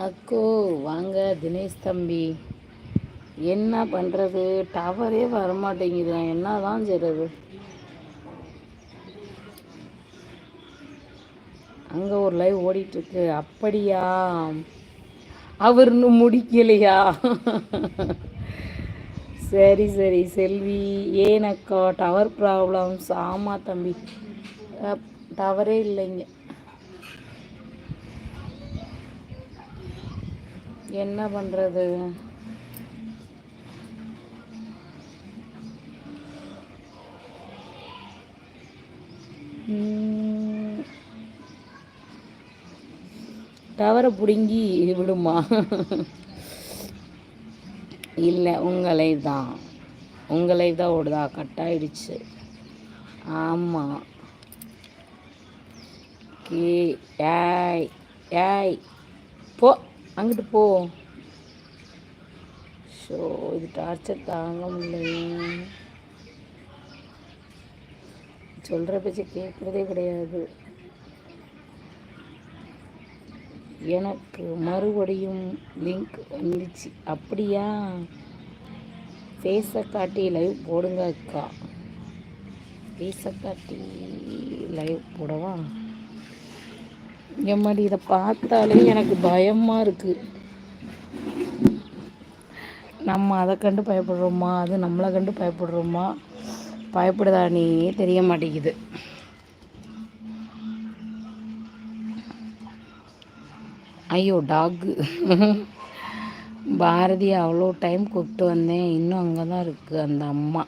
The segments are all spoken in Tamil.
அக்கோ வாங்க தினேஷ் தம்பி. என்ன பண்ணுறது டவரே வரமாட்டேங்குது நான் என்ன தான் செய்கிறது அங்கே ஒரு லைவ் ஓடிட்டுருக்கு. அப்படியா? அவர் இன்னும் முடிக்கலையா? சரி சரி செல்வி. ஏனக்கா டவர் ப்ராப்ளம்ஸ் ஆமாம் தம்பி. டவரே இல்லைங்க. என்ன பண்ணுறது டவரை பிடுங்கி விடுமா? இல்லை உங்களை தான். உங்களை தான் ஓடுதா? கட் ஆயிடுச்சு ஆமாம் கே ஏய் ஏய் போ. அங்கிட்டு போ. ஷோ இது டார்ச்சர் தாங்க முடியலையே. சொல்கிற பேச்சு கேட்குறதே கிடையாது. எனக்கு மறுபடியும் லிங்க் வந்துச்சு. அப்படியா? ஃபேஸை காட்டி லைவ் போடுங்க அக்கா. ஃபேஸை காட்டி லைவ் போடவா? எம்மாடி இதை பார்த்தாலே எனக்கு பயமாக இருக்குது நம்ம அதை கண்டு பயப்படுறோமா? அது நம்மளை கண்டு பயப்படுறோமா? பயப்படுதானே தெரிய மாட்டேங்குது. ஐயோ டாக்கு. பாரதி அவ்வளோ டைம் கூப்பிட்டு வந்தேன். இன்னும் அங்கே தான் இருக்குது அந்த அம்மா.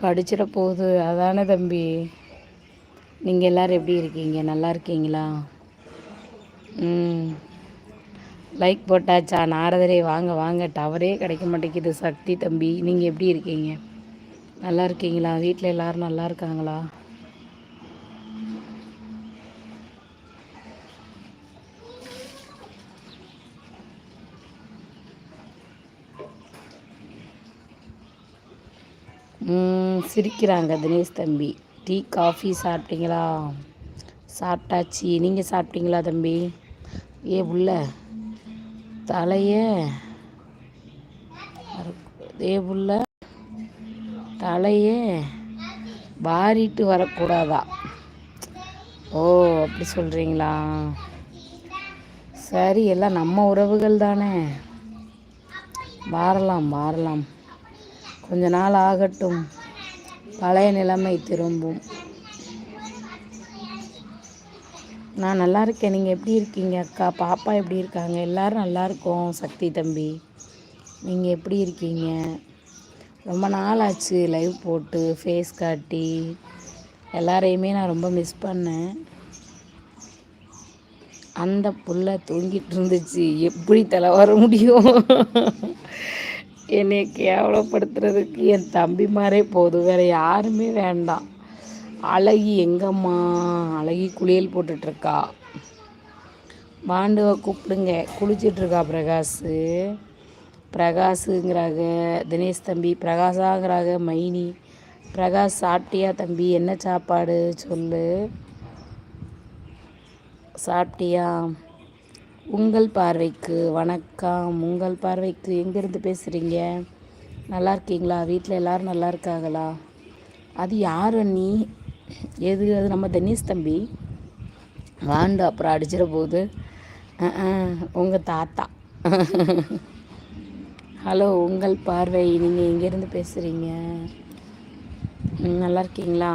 கடிச்சிட போகுது. அதானே தம்பி? நீங்கள் எல்லோரும் எப்படி இருக்கீங்க? நல்லா இருக்கீங்களா? ம். லைக் போட்டாச்சா? நாரதரே வாங்க வாங்க. டவரே கிடைக்க மாட்டேங்குது. சக்தி தம்பி நீங்கள் எப்படி இருக்கீங்க? நல்லா இருக்கீங்களா? வீட்டில் எல்லோரும் நல்லா இருக்காங்களா? சிரிக்கிறாங்க தினேஷ் தம்பி. டீ காஃபி சாப்பிட்டீங்களா? சாப்பிட்டாச்சு. நீங்கள் சாப்பிட்டீங்களா தம்பி? ஏ புள்ள தலைய ஏ உள்ள தலைய வாரிட்டு வரக்கூடாதா? ஓ அப்படி சொல்கிறீங்களா சரி எல்லாம் நம்ம உறவுகள் தானே. மாறலாம் மாறலாம் கொஞ்ச நாள் ஆகட்டும். பழைய நிலைமை திரும்பும். நான் நல்லா இருக்கேன். நீங்கள் எப்படி இருக்கீங்க அக்கா? பாப்பா எப்படி இருக்காங்க? எல்லோரும் நல்லா இருக்கோம் சக்தி தம்பி. நீங்கள் எப்படி இருக்கீங்க? ரொம்ப நாள் ஆச்சு லைவ் போட்டு ஃபேஸ் காட்டி. எல்லாரையுமே நான் ரொம்ப மிஸ் பண்ணேன். அந்த புள்ள தூங்கிட்டு இருந்துச்சு. எப்படி தலை வர முடியும்? என்னை கேவலப்படுத்துறதுக்கு என் தம்பிமாரே போதும் வேறு யாருமே வேண்டாம். அழகி எங்கம்மா? அழகி குளியல் போட்டுட்ருக்கா. பாண்டுவை கூப்பிடுங்க. குளிச்சிட்ருக்கா பிரகாஷு பிரகாஷுங்கிறாங்க தினேஷ் தம்பி. பிரகாஷாங்கிறாங்க மைனி. பிரகாஷ் சாப்பிட்டியா தம்பி? என்ன சாப்பாடு? சொல்லு. சாப்பிட்டியா? உங்கள் பார்வைக்கு வணக்கம். உங்கள் பார்வைக்கு எங்கேருந்து பேசுகிறீங்க நல்லா இருக்கீங்களா? வீட்டில் எல்லோரும் நல்லா இருக்காங்களா? அது யார் நீ எது? அது நம்ம தனீஷ் தம்பி. வாண்டு அப்புறம் அடிச்சிட போகுது உங்கள் தாத்தா. ஹலோ உங்கள் பார்வை நீங்கள் எங்கேருந்து பேசுகிறீங்க நல்லா இருக்கீங்களா?